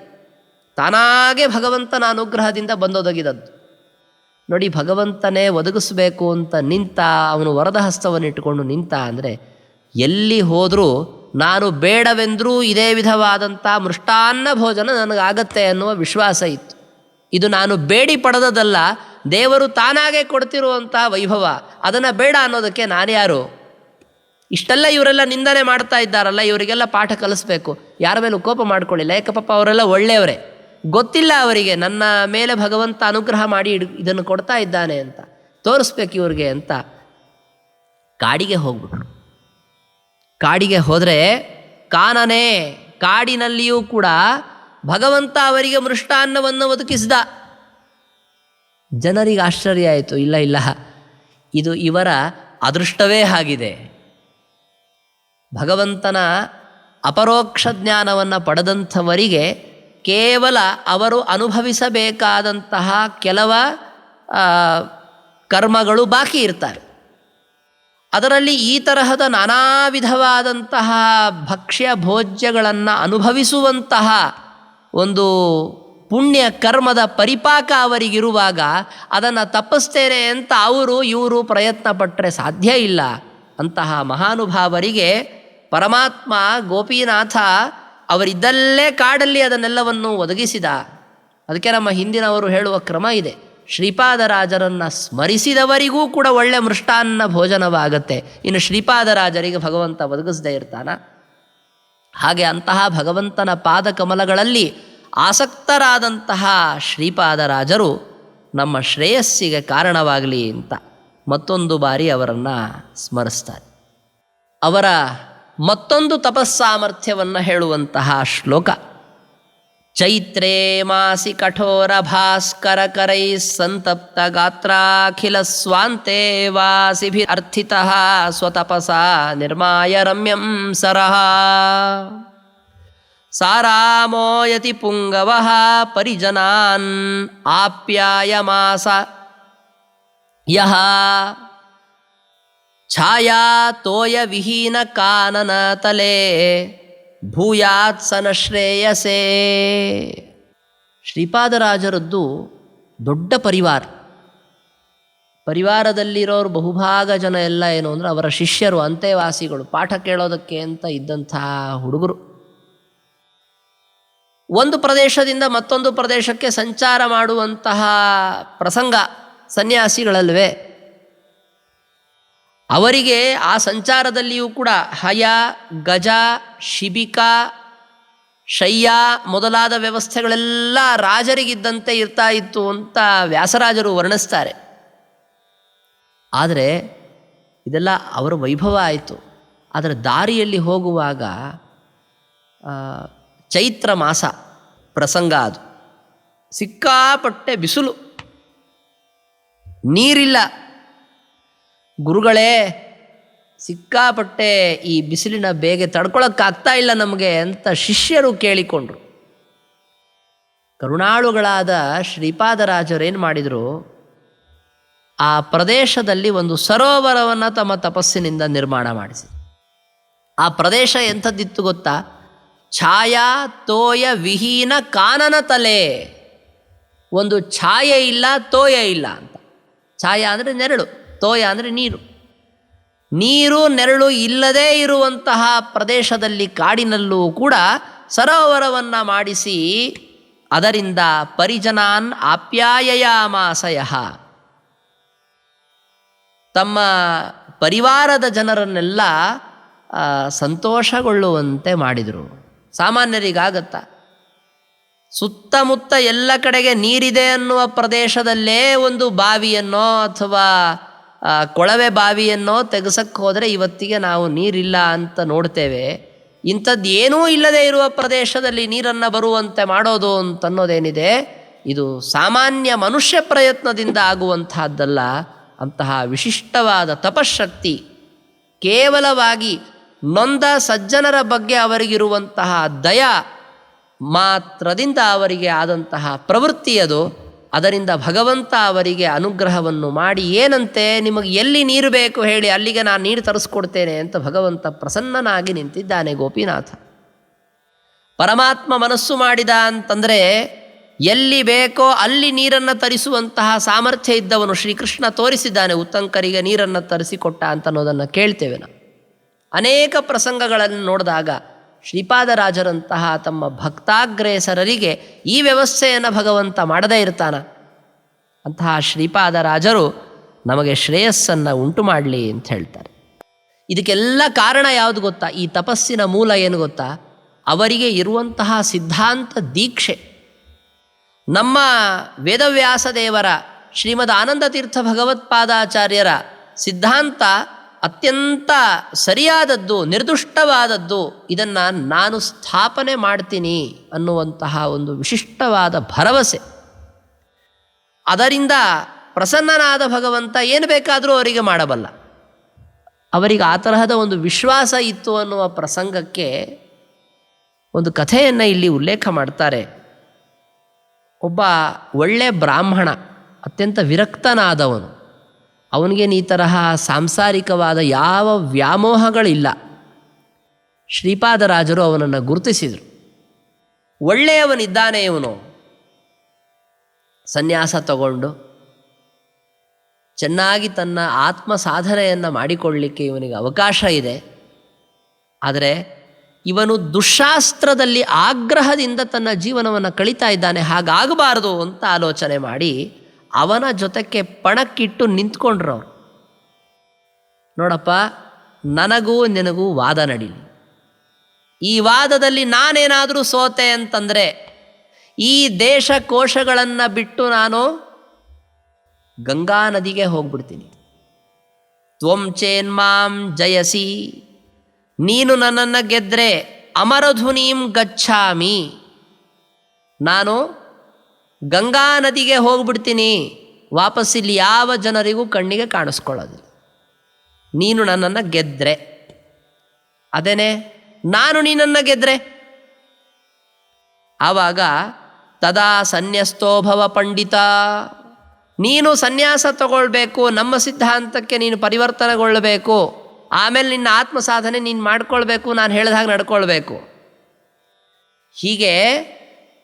[SPEAKER 1] ತಾನಾಗೆ ಭಗವಂತನ ಅನುಗ್ರಹದಿಂದ ಬಂದೊದಗಿದದ್ದು. ನೋಡಿ ಭಗವಂತನೇ ಒದಗಿಸ್ಬೇಕು ಅಂತ ನಿಂತ ಅವನು ವರದ ಹಸ್ತವನ್ನು ಇಟ್ಟುಕೊಂಡು ನಿಂತ ಅಂದರೆ ಎಲ್ಲಿ ಹೋದರೂ ನಾನು ಬೇಡವೆಂದರೂ ಇದೇ ವಿಧವಾದಂಥ ಮೃಷ್ಟಾನ್ನ ಭೋಜನ ನನಗಾಗತ್ತೆ ಅನ್ನುವ ವಿಶ್ವಾಸ ಇತ್ತು. ಇದು ನಾನು ಬೇಡಿ ಪಡೆದದಲ್ಲ ದೇವರು ತಾನಾಗೇ ಕೊಡ್ತಿರುವಂಥ ವೈಭವ. ಅದನ್ನು ಬೇಡ ಅನ್ನೋದಕ್ಕೆ ನಾನ್ಯಾರು ಇಷ್ಟೆಲ್ಲ ಇವರೆಲ್ಲ ನಿಂದನೆ ಮಾಡ್ತಾ ಇದ್ದಾರಲ್ಲ, ಇವರಿಗೆಲ್ಲ ಪಾಠ ಕಲಿಸ್ಬೇಕು. ಯಾರ ಮೇಲೂ ಕೋಪ ಮಾಡ್ಕೊಳ್ಳಿಲ್ಲ. ಯಾಕೆ ಪಾಪ ಅವರೆಲ್ಲ ಒಳ್ಳೆಯವರೇ? ಗೊತ್ತಿಲ್ಲ ಅವರಿಗೆ. ನನ್ನ ಮೇಲೆ ಭಗವಂತ ಅನುಗ್ರಹ ಮಾಡಿ ಇದನ್ನು ಕೊಡ್ತಾ ಇದ್ದಾನೆ ಅಂತ. ತೋರಿಸ್ಬೇಕು ಇವ್ರಿಗೆ ಅಂತ. ಕಾಡಿಗೆ ಹೋಗ್ಬಿಟ್ರು. ಕಾಡಿಗೆ ಹೋದರೆ ಕಾನನೇ ಕಾಡಿನಲ್ಲಿಯೂ ಕೂಡ ಭಗವಂತ ಅವರಿಗೆ ಮೃಷ್ಟಾನ್ನವನ್ನು ಒದಗಿಸಿದ. ಜನರಿಗೆ ಆಶ್ಚರ್ಯ ಆಯಿತು, ಇಲ್ಲ ಇಲ್ಲ, ಇದು ಇವರ ಅದೃಷ್ಟವೇ ಆಗಿದೆ. ಭಗವಂತನ ಅಪರೋಕ್ಷ ಜ್ಞಾನವನ್ನು ಪಡೆದಂಥವರಿಗೆ ಕೇವಲ ಅವರು ಅನುಭವಿಸಬೇಕಾದಂತಹ ಕೆಲವ ಕರ್ಮಗಳು ಬಾಕಿ ಇರ್ತಾರೆ. ಅದರಲ್ಲಿ ಈ ತರಹದ ನಾನಾ ವಿಧವಾದಂತಹ ಭಕ್ಷ್ಯ ಭೋಜ್ಯಗಳನ್ನು ಅನುಭವಿಸುವಂತಹ ಒಂದು ಪುಣ್ಯ ಕರ್ಮದ ಪರಿಪಾಕ ಅವರಿಗಿರುವಾಗ ಅದನ್ನು ತಪ್ಪಿಸ್ತೇನೆ ಅಂತ ಅವರು, ಇವರು ಪ್ರಯತ್ನ ಪಟ್ಟರೆ ಸಾಧ್ಯ ಇಲ್ಲ. ಅಂತಹ ಮಹಾನುಭಾವರಿಗೆ ಪರಮಾತ್ಮ ಗೋಪಿನಾಥ ಅವರಿದ್ದಲ್ಲೇ ಕಾಡಲ್ಲಿ ಅದನ್ನೆಲ್ಲವನ್ನು ಒದಗಿಸಿದ. ಅದಕ್ಕೆ ನಮ್ಮ ಹಿಂದಿನವರು ಹೇಳುವ ಕ್ರಮ ಇದೆ. ಶ್ರೀಪಾದರಾಜರನ್ನು ಸ್ಮರಿಸಿದವರಿಗೂ ಕೂಡ ಒಳ್ಳೆ ಮೃಷ್ಟಾನ್ನ ಭೋಜನವಾಗತ್ತೆ. ಇನ್ನು ಶ್ರೀಪಾದರಾಜರಿಗೆ ಭಗವಂತ ಒದಗಿಸದೇ ಇರ್ತಾನ. ಹಾಗೆ ಅಂತಹ ಭಗವಂತನ ಪಾದಕಮಲಗಳಲ್ಲಿ ಆಸಕ್ತರಾದಂತಹ ಶ್ರೀಪಾದರಾಜರು ನಮ್ಮ ಶ್ರೇಯಸ್ಸಿಗೆ ಕಾರಣವಾಗಲಿ ಅಂತ ಮತ್ತೊಂದು ಬಾರಿ ಅವರನ್ನು ಸ್ಮರಿಸ್ತಾರೆ. ಅವರ ಮತ್ತೊಂದು ತಪಸ್ಸಾಮರ್ಥ್ಯವನ್ನು ಹೇಳುವಂತಹ ಶ್ಲೋಕ. चैत्रे मासि स्वान्ते सन्तप्तगात्राखिलस्वान्ते वासिभिरर्थितः स्वतपसा निर्माय रम्यं सरः। सारामोयति पुङ्गवः परिजनान् आप्यायमास यः छाया तोय विहीन काननतले तले ಪರಿಜನಾನ್ ಆಪ್ಯಾಯಮಾಸ ಯಹ ಛಾಯಾ ತೋಯ ವಿಹೀನ ಕಾನನ ತಲೆ ಭೂಯಾತ್ ಸನ ಶ್ರೇಯಸೇ. ಶ್ರೀಪಾದರಾಜರದ್ದು ದೊಡ್ಡ ಪರಿವಾರ. ಪರಿವಾರದಲ್ಲಿರೋರು ಬಹುಭಾಗ ಜನ ಎಲ್ಲ ಏನು ಅಂದರೆ ಅವರ ಶಿಷ್ಯರು ಅಂತೆವಾಸಿಗಳು ಪಾಠ ಕೇಳೋದಕ್ಕೆ ಅಂತ ಇದ್ದಂಥ ಹುಡುಗರು. ಒಂದು ಪ್ರದೇಶದಿಂದ ಮತ್ತೊಂದು ಪ್ರದೇಶಕ್ಕೆ ಸಂಚಾರ ಮಾಡುವಂತಹ ಪ್ರಸಂಗ ಸನ್ಯಾಸಿಗಳಲ್ವೇ? ಅವರಿಗೆ ಆ ಸಂಚಾರದಲ್ಲಿಯೂ ಕೂಡ ಹಯ, ಗಜ, ಶಿಬಿಕಾ, ಶಯ್ಯ ಮೊದಲಾದ ವ್ಯವಸ್ಥೆಗಳೆಲ್ಲ ರಾಜರಿಗಿದ್ದಂತೆ ಇರ್ತಾ ಇತ್ತು ಅಂತ ವ್ಯಾಸರಾಜರು ವರ್ಣಿಸ್ತಾರೆ. ಆದರೆ ಇದೆಲ್ಲ ಅವರ ವೈಭವ ಆಯಿತು. ಆದರೆ ದಾರಿಯಲ್ಲಿ ಹೋಗುವಾಗ ಚೈತ್ರ ಮಾಸ ಪ್ರಸಂಗ ಅದು. ಸಿಕ್ಕಾಪಟ್ಟೆ ಬಿಸಿಲು. ನೀರಿಲ್ಲ. ಗುರುಗಳೇ, ಸಿಕ್ಕಾಪಟ್ಟೆ ಈ ಬಿಸಿಲಿನ ಬೇಗೆ ತಡ್ಕೊಳಕ್ಕಾಗ್ತಾ ಇಲ್ಲ ನಮಗೆ ಅಂತ ಶಿಷ್ಯರು ಕೇಳಿಕೊಂಡ್ರು. ಕರುಣಾಳುಗಳಾದ ಶ್ರೀಪಾದರಾಜರೇನು ಮಾಡಿದರು, ಆ ಪ್ರದೇಶದಲ್ಲಿ ಒಂದು ಸರೋವರವನ್ನು ತಮ್ಮ ತಪಸ್ಸಿನಿಂದ ನಿರ್ಮಾಣ ಮಾಡಿಸಿ ಆ ಪ್ರದೇಶ ಎಂಥದ್ದಿತ್ತು ಗೊತ್ತಾ? ಛಾಯಾ ತೋಯ ವಿಹೀನ ಕಾನನ ತಲೆ. ಒಂದು ಛಾಯೆ ಇಲ್ಲ, ತೋಯ ಇಲ್ಲ ಅಂತ. ಛಾಯಾ ಅಂದರೆ ನೆರಳು. ತೋಯ ಅಂದರೆ ನೀರು. ನೀರು, ನೆರಳು ಇಲ್ಲದೇ ಇರುವಂತಹ ಪ್ರದೇಶದಲ್ಲಿ ಕಾಡಿನಲ್ಲೂ ಕೂಡ ಸರೋವರವನ್ನು ಮಾಡಿಸಿ ಅದರಿಂದ ಪರಿಜನಾನ್ ಆಪ್ಯಾಯಯಾಮಾಸಯ. ತಮ್ಮ ಪರಿವಾರದ ಜನರನ್ನೆಲ್ಲ ಸಂತೋಷಗೊಳ್ಳುವಂತೆ ಮಾಡಿದರು. ಸಾಮಾನ್ಯರಿಗಾಗತ್ತ. ಸುತ್ತಮುತ್ತ ಎಲ್ಲ ಕಡೆಗೆ ನೀರಿದೆ ಅನ್ನುವ ಪ್ರದೇಶದಲ್ಲೇ ಒಂದು ಬಾವಿಯನ್ನೋ ಅಥವಾ ಕೊಳವೆ ಬಾವಿಯನ್ನು ತೆಗೆಸಕ್ಕೆ ಹೋದರೆ ಇವತ್ತಿಗೆ ನಾವು ನೀರಿಲ್ಲ ಅಂತ ನೋಡ್ತೇವೆ. ಇಂಥದ್ದು ಏನೂ ಇಲ್ಲದೆ ಇರುವ ಪ್ರದೇಶದಲ್ಲಿ ನೀರನ್ನು ಬರುವಂತೆ ಮಾಡೋದು ಅಂತನ್ನೋದೇನಿದೆ, ಇದು ಸಾಮಾನ್ಯ ಮನುಷ್ಯ ಪ್ರಯತ್ನದಿಂದ ಆಗುವಂತಹದ್ದಲ್ಲ. ಅಂತಹ ವಿಶಿಷ್ಟವಾದ ತಪಶಕ್ತಿ ಕೇವಲವಾಗಿ ನೊಂದ ಸಜ್ಜನರ ಬಗ್ಗೆ ಅವರಿಗಿರುವಂತಹ ದಯ ಮಾತ್ರದಿಂದ ಅವರಿಗೆ ಆದಂತಹ ಪ್ರವೃತ್ತಿ ಅದು. ಅದರಿಂದ ಭಗವಂತ ಅವರಿಗೆ ಅನುಗ್ರಹವನ್ನು ಮಾಡಿ, ಏನಂತೆ, ನಿಮಗೆ ಎಲ್ಲಿ ನೀರು ಬೇಕು ಹೇಳಿ, ಅಲ್ಲಿಗೆ ನಾನು ನೀರು ತರಿಸ್ಕೊಡ್ತೇನೆ ಅಂತ ಭಗವಂತ ಪ್ರಸನ್ನನಾಗಿ ನಿಂತಿದ್ದಾನೆ ಗೋಪಿನಾಥ. ಪರಮಾತ್ಮ ಮನಸ್ಸು ಮಾಡಿದ ಅಂತಂದರೆ, ಎಲ್ಲಿ ಬೇಕೋ ಅಲ್ಲಿ ನೀರನ್ನು ತರಿಸುವಂತಹ ಸಾಮರ್ಥ್ಯ ಇದ್ದವನು ಶ್ರೀಕೃಷ್ಣ ತೋರಿಸಿದ್ದಾನೆ, ಉತ್ತಂಕರಿಗೆ ನೀರನ್ನು ತರಿಸಿಕೊಟ್ಟ ಅಂತ ಅನ್ನೋದನ್ನು ಕೇಳ್ತೇವೆ ನಾವು. ಅನೇಕ ಪ್ರಸಂಗಗಳನ್ನು ನೋಡಿದಾಗ ಶ್ರೀಪಾದರಾಜರಂತಹ ತಮ್ಮ ಭಕ್ತಾಗ್ರೇಸರರಿಗೆ ಈ ವ್ಯವಸ್ಥೆಯನ್ನು ಭಗವಂತ ಮಾಡದೇ ಇರ್ತಾನ. ಅಂತಹ ಶ್ರೀಪಾದರಾಜರು ನಮಗೆ ಶ್ರೇಯಸ್ಸನ್ನು ಉಂಟು ಮಾಡಲಿ ಅಂತ ಹೇಳ್ತಾರೆ. ಇದಕ್ಕೆಲ್ಲ ಕಾರಣ ಯಾವುದು ಗೊತ್ತಾ? ಈ ತಪಸ್ಸಿನ ಮೂಲ ಏನು ಗೊತ್ತಾ? ಅವರಿಗೆ ಇರುವಂತಹ ಸಿದ್ಧಾಂತ ದೀಕ್ಷೆ. ನಮ್ಮ ವೇದವ್ಯಾಸ ದೇವರ ಶ್ರೀಮದ್ ಆನಂದತೀರ್ಥ ಭಗವತ್ಪಾದಾಚಾರ್ಯರ ಸಿದ್ಧಾಂತ ಅತ್ಯಂತ ಸರಿಯಾದದ್ದು, ನಿರ್ದುಷ್ಟವಾದದ್ದು, ಇದನ್ನು ನಾನು ಸ್ಥಾಪನೆ ಮಾಡ್ತೀನಿ ಅನ್ನುವಂತಹ ಒಂದು ವಿಶಿಷ್ಟವಾದ ಭರವಸೆ. ಅದರಿಂದ ಪ್ರಸನ್ನನಾದ ಭಗವಂತ ಏನು ಬೇಕಾದರೂ ಅವರಿಗೆ ಮಾಡಬಲ್ಲ. ಅವರಿಗೆ ಆ ತರಹದ ಒಂದು ವಿಶ್ವಾಸ ಇತ್ತು ಅನ್ನುವ ಪ್ರಸಂಗಕ್ಕೆ ಒಂದು ಕಥೆಯನ್ನು ಇಲ್ಲಿ ಉಲ್ಲೇಖ ಮಾಡ್ತಾರೆ. ಒಬ್ಬ ಒಳ್ಳೆ ಬ್ರಾಹ್ಮಣ, ಅತ್ಯಂತ ವಿರಕ್ತನಾದವನು. ಅವನಿಗೇನು ಈ ತರಹ ಸಾಂಸಾರಿಕವಾದ ಯಾವ ವ್ಯಾಮೋಹಗಳಿಲ್ಲ. ಶ್ರೀಪಾದರಾಜರು ಅವನನ್ನು ಗುರುತಿಸಿದರು. ಒಳ್ಳೆಯವನಿದ್ದಾನೆ ಇವನು. ಸನ್ಯಾಸ ತಗೊಂಡು ಚೆನ್ನಾಗಿ ತನ್ನ ಆತ್ಮ ಸಾಧನೆಯನ್ನು ಮಾಡಿಕೊಳ್ಳಲಿಕ್ಕೆ ಇವನಿಗೆ ಅವಕಾಶ ಇದೆ. ಆದರೆ ಇವನು ದುಶಾಸ್ತ್ರದಲ್ಲಿ ಆಗ್ರಹದಿಂದ ತನ್ನ ಜೀವನವನ್ನು ಕಳೀತಾ ಇದ್ದಾನೆ. ಹಾಗಾಗಬಾರದು ಅಂತ ಆಲೋಚನೆ ಮಾಡಿ ಅವನ ಜೊತೆಗೆ ಪಣಕ್ಕಿಟ್ಟು ನಿಂತ್ಕೊಂಡ್ರು ಅವರು. ನೋಡಪ್ಪ, ನನಗೂ ನಿನಗೂ ವಾದ ನಡೀಲಿ. ಈ ವಾದದಲ್ಲಿ ನಾನೇನಾದರೂ ಸೋತೆ ಅಂತಂದರೆ, ಈ ದೇಶ ಕೋಶಗಳನ್ನು ಬಿಟ್ಟು ನಾನು ಗಂಗಾ ನದಿಗೆ ಹೋಗ್ಬಿಡ್ತೀನಿ. ತ್ವಂ ಚೇನ್ಮಾಂ ಜಯಸಿ, ನೀನು ನನ್ನನ್ನು ಗೆದ್ದರೆ ಅಮರಧುನೀಂ ಗಚ್ಚಾಮಿ ನಾನು ಗಂಗಾ ನದಿಗೆ ಹೋಗ್ಬಿಡ್ತೀನಿ. ವಾಪಸ್ ಇಲ್ಲಿ ಯಾವ ಜನರಿಗೂ ಕಣ್ಣಿಗೆ ಕಾಣಿಸ್ಕೊಳ್ಳೋದಿಲ್ಲ ನೀನು ನನ್ನನ್ನು ಗೆದ್ರೆ. ಅದೇನೆ? ನಾನು ನೀನನ್ನು ಗೆದ್ರೆ. ಆವಾಗ, ತದಾ ಸನ್ಯಸ್ತೋಭವ ಪಂಡಿತ. ನೀನು ಸನ್ಯಾಸ ತಗೊಳ್ಬೇಕು, ನಮ್ಮ ಸಿದ್ಧಾಂತಕ್ಕೆ ನೀನು ಪರಿವರ್ತನೆಗೊಳ್ಳಬೇಕು. ಆಮೇಲೆ ನಿನ್ನ ಆತ್ಮ ಸಾಧನೆ ನೀನು ಮಾಡ್ಕೊಳ್ಬೇಕು, ನಾನು ಹೇಳಿದ ಹಾಗೆ ನಡ್ಕೊಳ್ಬೇಕು. ಹೀಗೆ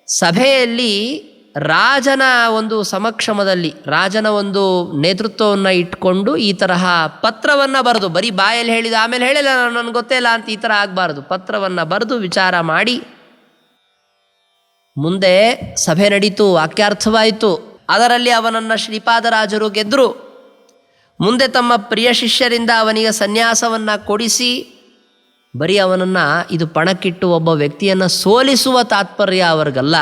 [SPEAKER 1] ಸಭೆಯಲ್ಲಿ ರಾಜನ ಒಂದು ಸಮಕ್ಷಮದಲ್ಲಿ, ರಾಜನ ಒಂದು ನೇತೃತ್ವವನ್ನು ಇಟ್ಕೊಂಡು ಈ ತರಹ ಪತ್ರವನ್ನು ಬರೆದು, ಬರೀ ಬಾಯಲ್ಲಿ ಹೇಳಿದ, ಆಮೇಲೆ ಹೇಳಿಲ್ಲ ನನಗೆ ಗೊತ್ತೇ ಇಲ್ಲ ಅಂತ ಈ ಥರ ಆಗಬಾರ್ದು. ಪತ್ರವನ್ನು ಬರೆದು ವಿಚಾರ ಮಾಡಿ. ಮುಂದೆ ಸಭೆ ನಡೀತು, ವಾಕ್ಯಾರ್ಥವಾಯಿತು. ಅದರಲ್ಲಿ ಅವನನ್ನು ಶ್ರೀಪಾದರಾಜರು ಗೆದ್ದರು ಮುಂದೆ ತಮ್ಮ ಪ್ರಿಯ ಶಿಷ್ಯರಿಂದ ಅವನಿಗೆ ಸನ್ಯಾಸವನ್ನು ಕೊಡಿಸಿ, ಬರೀ ಅವನನ್ನು ಇದು ಪಣಕ್ಕಿಟ್ಟು ಒಬ್ಬ ವ್ಯಕ್ತಿಯನ್ನು ಸೋಲಿಸುವ ತಾತ್ಪರ್ಯ ಅವರಿಗಲ್ಲ.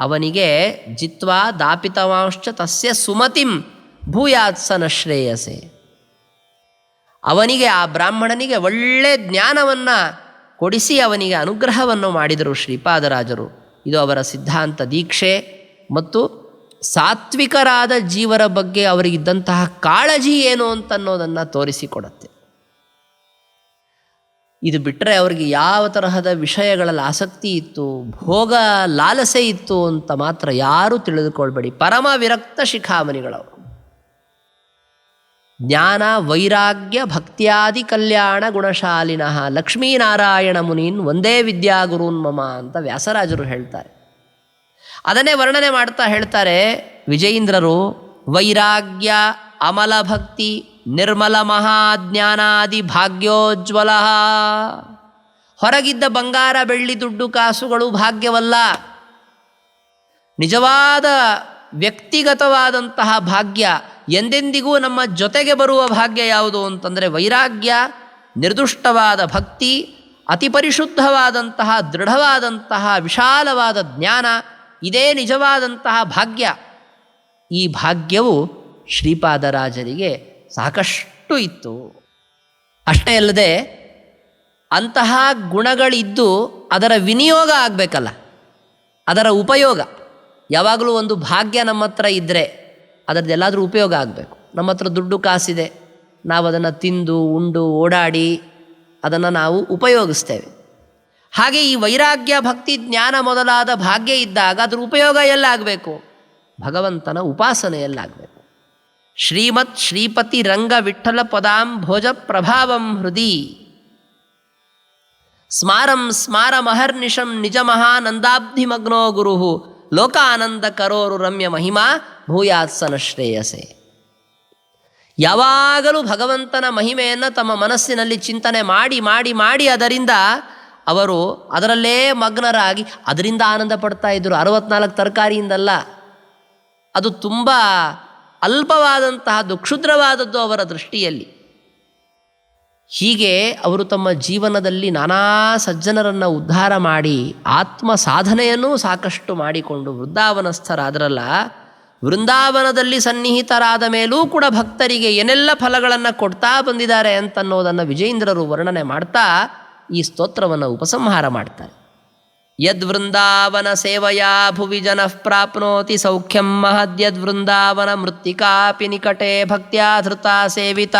[SPEAKER 1] ಅವನಿಗೆ ಜಿತ್ವಾ ದಾಪಿತವಾಂಶ್ಚ ತಸ್ಯ ಸುಮತಿಂ ಭೂಯಾತ್ಸನ ಶ್ರೇಯಸೆ. ಅವನಿಗೆ ಆ ಬ್ರಾಹ್ಮಣನಿಗೆ ಒಳ್ಳೆ ಜ್ಞಾನವನ್ನು ಕೊಡಿಸಿ ಅವನಿಗೆ ಅನುಗ್ರಹವನ್ನು ಮಾಡಿದರು ಶ್ರೀಪಾದರಾಜರು. ಇದು ಅವರ ಸಿದ್ಧಾಂತ ದೀಕ್ಷೆ ಮತ್ತು ಸಾತ್ವಿಕರಾದ ಜೀವರ ಬಗ್ಗೆ ಅವರಿಗಿದ್ದಂತಹ ಕಾಳಜಿ ಏನು ಅಂತನ್ನೋದನ್ನು ತೋರಿಸಿಕೊಡುತ್ತೆ ಇದು ಬಿಟ್ಟರೆ ಅವರಿಗೆ ಯಾವ ತರಹದ ವಿಷಯಗಳಲ್ಲಿ ಆಸಕ್ತಿ ಇತ್ತು, ಭೋಗ ಲಾಲಸೆ ಇತ್ತು ಅಂತ ಮಾತ್ರ ಯಾರೂ ತಿಳಿದುಕೊಳ್ಬೇಡಿ. ಪರಮ ವಿರಕ್ತ ಶಿಖಾಮಣಿಗಳವರು. ಜ್ಞಾನ, ವೈರಾಗ್ಯ, ಭಕ್ತಿಯಾದಿ ಕಲ್ಯಾಣ ಗುಣಶಾಲಿನಃ ಲಕ್ಷ್ಮೀನಾರಾಯಣ ಮುನೀನ್ ಒಂದೇ ವಿದ್ಯಾಗುರುನ್ ಮಮ ಅಂತ ವ್ಯಾಸರಾಜರು ಹೇಳ್ತಾರೆ. ಅದನ್ನೇ ವರ್ಣನೆ ಮಾಡ್ತಾ ಹೇಳ್ತಾರೆ ವಿಜಯೇಂದ್ರರು, ವೈರಾಗ್ಯ, ಅಮಲ ಭಕ್ತಿ ನಿರ್ಮಲ ಮಹಾಜ್ಞಾನಾದಿ ಭಾಗ್ಯೋಜ್ವಲ ಹೊರಗಿದ್ದ ಬಂಗಾರ ಬೆಳ್ಳಿ ದುಡ್ಡು ಕಾಸುಗಳು ಭಾಗ್ಯವಲ್ಲ. ನಿಜವಾದ ವ್ಯಕ್ತಿಗತವಾದಂತಹ ಭಾಗ್ಯ, ಎಂದೆಂದಿಗೂ ನಮ್ಮ ಜೊತೆಗೆ ಬರುವ ಭಾಗ್ಯ ಯಾವುದು ಅಂತಂದರೆ ವೈರಾಗ್ಯ, ನಿರ್ದುಷ್ಟವಾದ ಭಕ್ತಿ, ಅತಿ ಪರಿಶುದ್ಧವಾದಂತಹ, ದೃಢವಾದಂತಹ, ವಿಶಾಲವಾದ ಜ್ಞಾನ, ಇದೇ ನಿಜವಾದಂತಹ ಭಾಗ್ಯ. ಈ ಭಾಗ್ಯವು ಶ್ರೀಪಾದರಾಜರಿಗೆ ಸಾಕಷ್ಟು ಇತ್ತು. ಅಷ್ಟೇ ಅಲ್ಲದೆ ಅಂತಹ ಗುಣಗಳಿದ್ದು ಅದರ ವಿನಿಯೋಗ ಆಗಬೇಕಲ್ಲ. ಅದರ ಉಪಯೋಗ. ಯಾವಾಗಲೂ ಒಂದು ಭಾಗ್ಯ ನಮ್ಮ ಹತ್ರ ಇದ್ದರೆ ಅದರದ್ದೆಲ್ಲಾದರೂ ಉಪಯೋಗ ಆಗಬೇಕು. ನಮ್ಮ ಹತ್ರ ದುಡ್ಡು ಕಾಸಿದೆ. ನಾವು ಅದನ್ನು ತಿಂದು, ಉಂಡು, ಓಡಾಡಿ ಅದನ್ನು ನಾವು ಉಪಯೋಗಿಸ್ತೇವೆ. ಹಾಗೆ ಈ ವೈರಾಗ್ಯ ಭಕ್ತಿ ಜ್ಞಾನ ಮೊದಲಾದ ಭಾಗ್ಯ ಇದ್ದಾಗ ಅದರ ಉಪಯೋಗ ಎಲ್ಲಾಗಬೇಕು. ಭಗವಂತನ ಉಪಾಸನೆಯಲ್ಲಾಗಬೇಕು. ಶ್ರೀಮತ್ ಶ್ರೀಪತಿ ರಂಗ ವಿಠಲ ಪದಾಂ ಭೋಜ ಪ್ರಭಾವಂ ಹೃದಿ. ಸ್ಮಾರಂ ಸ್ಮಾರ ಮಹರ್ನಿಶಂ ನಿಜ ಮಹಾನಂದಾಬ್ಧಿಮಗ್ನೋ ಗುರು ಲೋಕಾನಂದ ಕರೋರು ರಮ್ಯ ಮಹಿಮಾ, ಭೂಯಾತ್ಸನ ಶ್ರೇಯಸೆ. ಯಾವಾಗಲೂ ಭಗವಂತನ ಮಹಿಮೆಯನ್ನು ತಮ್ಮ ಮನಸ್ಸಿನಲ್ಲಿ ಚಿಂತನೆ ಮಾಡಿ ಮಾಡಿ ಮಾಡಿ ಅದರಿಂದ ಅವರು ಅದರಲ್ಲೇ ಮಗ್ನರಾಗಿ, ಅದರಿಂದ ಆನಂದ ಪಡ್ತಾ ಇದ್ದರು. ಅರವತ್ನಾಲ್ಕು ತರಕಾರಿಯಿಂದಲ್ಲ. ಅದು ತುಂಬ ಅಲ್ಪವಾದಂತಹದ್ದು ದುಕ್ಷುದ್ರವಾದದ್ದು ಅವರ ದೃಷ್ಟಿಯಲ್ಲಿ. ಹೀಗೆ ಅವರು ತಮ್ಮ ಜೀವನದಲ್ಲಿ ನಾನಾ ಸಜ್ಜನರನ್ನು ಉದ್ಧಾರ ಮಾಡಿ ಆತ್ಮ ಸಾಧನೆಯನ್ನು ಸಾಕಷ್ಟು ಮಾಡಿಕೊಂಡು ವೃಂದಾವನಸ್ಥರಾದರಲ್ಲ, ವೃಂದಾವನದಲ್ಲಿ ಸನ್ನಿಹಿತರಾದ ಮೇಲೂ ಕೂಡ ಭಕ್ತರಿಗೆ ಏನೆಲ್ಲ ಫಲಗಳನ್ನು ಕೊಡ್ತಾ ಬಂದಿದ್ದಾರೆ ಅಂತನ್ನೋದನ್ನು ವಿಜೇಂದ್ರರು ವರ್ಣನೆ ಮಾಡ್ತಾ ಈ ಸ್ತೋತ್ರವನ್ನು ಉಪಸಂಹಾರ ಮಾಡ್ತಾರೆ. ಯದ್ವೃಂದಾವನ ಸೇವಯಾ ಭುವಿ ಜನಃ ಪ್ರಾಪ್ನೋತಿ ಸೌಖ್ಯಂ ಮಹದ್ಯದ್ವೃಂದಾವನ ಮೃತ್ತಿಕಾಪಿ ನಿಕಟೇ ಭಕ್ತ್ಯಾ ಧೃತಾ ಸೇವಿತ.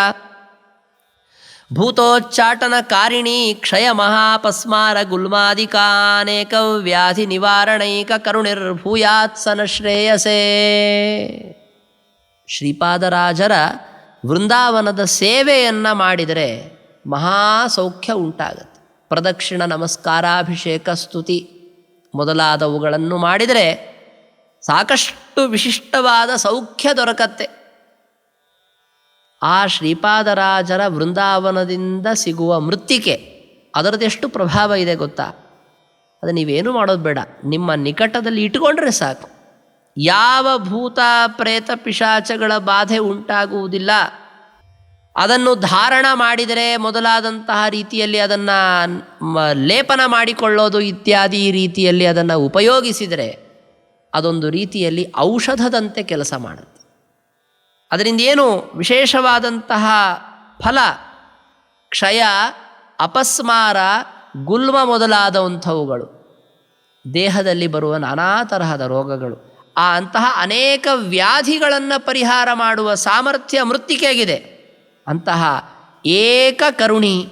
[SPEAKER 1] ಭೂತೋಚ್ಚಾಟನಕಾರಿಣಿ ಕ್ಷಯ ಮಹಾಪಸ್ಮಾರ ಗುಲ್ಮಾದಿಕಾನೇಕ ವ್ಯಾಧಿ ನಿವಾರಣೈಕ ಕರುಣಿರ್ಭೂಯಾತ್ಸನ ಶ್ರೇಯಸೇ. ಶ್ರೀಪಾದರಾಜರ ವೃಂದಾವನದ ಸೇವೆಯನ್ನು ಮಾಡಿದರೆ ಮಹಾ ಸೌಖ್ಯ ಉಂಟಾಗತ್ತೆ. ಪ್ರದಕ್ಷಿಣ ನಮಸ್ಕಾರಾಭಿಷೇಕ ಸ್ತುತಿ ಮೊದಲಾದವುಗಳನ್ನು ಮಾಡಿದರೆ ಸಾಕಷ್ಟು ವಿಶಿಷ್ಟವಾದ ಸೌಖ್ಯ ದೊರಕತ್ತೆ. ಆ ಶ್ರೀಪಾದರಾಜರ ವೃಂದಾವನದಿಂದ ಸಿಗುವ ಮೃತ್ತಿಕೆ ಅದರದೆಷ್ಟು ಪ್ರಭಾವ ಇದೆ ಗೊತ್ತಾ? ಅದು ನೀವೇನು ಮಾಡೋದು ಬೇಡ. ನಿಮ್ಮ ನಿಕಟದಲ್ಲಿ ಇಟ್ಕೊಂಡ್ರೆ ಸಾಕು. ಯಾವ ಭೂತ ಪ್ರೇತ ಪಿಶಾಚಗಳ ಬಾಧೆ ಉಂಟಾಗುವುದಿಲ್ಲ. ಅದನ್ನು ಧಾರಣ ಮಾಡಿದರೆ ಮೊದಲಾದಂತಹ ರೀತಿಯಲ್ಲಿ ಅದನ್ನು ಲೇಪನ ಮಾಡಿಕೊಳ್ಳೋದು ಇತ್ಯಾದಿ ರೀತಿಯಲ್ಲಿ ಅದನ್ನು ಉಪಯೋಗಿಸಿದರೆ ಅದೊಂದು ರೀತಿಯಲ್ಲಿ ಔಷಧದಂತೆ ಕೆಲಸ ಮಾಡುತ್ತೆ. ಅದರಿಂದ ಏನು ವಿಶೇಷವಾದಂತಹ ಫಲ, ಕ್ಷಯ, ಅಪಸ್ಮಾರ, ಗುಲ್ಮ ಮೊದಲಾದಂಥವುಗಳು ದೇಹದಲ್ಲಿ ಬರುವ ನಾನಾ ತರಹದ ರೋಗಗಳು, ಆ ಅಂತಹ ಅನೇಕ ವ್ಯಾಧಿಗಳನ್ನು ಪರಿಹಾರ ಮಾಡುವ ಸಾಮರ್ಥ್ಯ ಮೃತ್ತಿಕೆಗಿದೆ. ಅಂತಹ ಏಕ ಕರುಣಿ,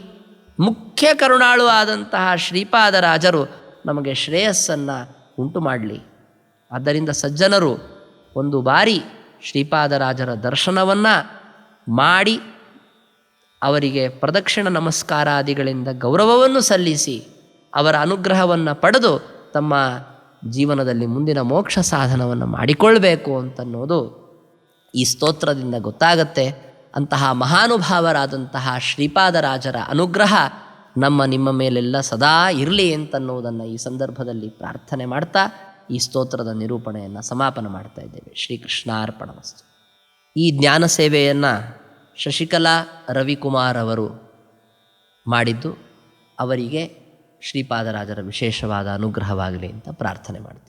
[SPEAKER 1] ಮುಖ್ಯ ಕರುಣಾಳು ಆದಂತಹ ಶ್ರೀಪಾದರಾಜರು ನಮಗೆ ಶ್ರೇಯಸ್ಸನ್ನು ಉಂಟು ಮಾಡಲಿ. ಆದ್ದರಿಂದ ಸಜ್ಜನರು ಒಂದು ಬಾರಿ ಶ್ರೀಪಾದರಾಜರ ದರ್ಶನವನ್ನು ಮಾಡಿ ಅವರಿಗೆ ಪ್ರದಕ್ಷಿಣ ನಮಸ್ಕಾರಾದಿಗಳಿಂದ ಗೌರವವನ್ನು ಸಲ್ಲಿಸಿ ಅವರ ಅನುಗ್ರಹವನ್ನು ಪಡೆದು ತಮ್ಮ ಜೀವನದಲ್ಲಿ ಮುಂದಿನ ಮೋಕ್ಷ ಸಾಧನವನ್ನು ಮಾಡಿಕೊಳ್ಬೇಕು ಅಂತನ್ನೋದು ಈ ಸ್ತೋತ್ರದಿಂದ ಗೊತ್ತಾಗತ್ತೆ. ಅಂತಹ ಮಹಾನುಭಾವರಾದಂತಹ ಶ್ರೀಪಾದರಾಜರ ಅನುಗ್ರಹ ನಮ್ಮ ನಿಮ್ಮ ಮೇಲೆಲ್ಲ ಸದಾ ಇರಲಿ ಅಂತನ್ನುವುದನ್ನು ಈ ಸಂದರ್ಭದಲ್ಲಿ ಪ್ರಾರ್ಥನೆ ಮಾಡ್ತಾ ಈ ಸ್ತೋತ್ರದ ನಿರೂಪಣೆಯನ್ನು ಸಮಾಪನ ಮಾಡ್ತಾ ಇದ್ದೇವೆ. ಶ್ರೀಕೃಷ್ಣಾರ್ಪಣಮಸ್ತು. ಈ ಜ್ಞಾನ ಸೇವೆಯನ್ನು ಶಶಿಕಲಾ ರವಿಕುಮಾರ್ ಅವರು ಮಾಡಿದ್ದು ಅವರಿಗೆ ಶ್ರೀಪಾದರಾಜರ ವಿಶೇಷವಾದ ಅನುಗ್ರಹವಾಗಲಿ ಅಂತ ಪ್ರಾರ್ಥನೆ ಮಾಡ್ತೀವಿ.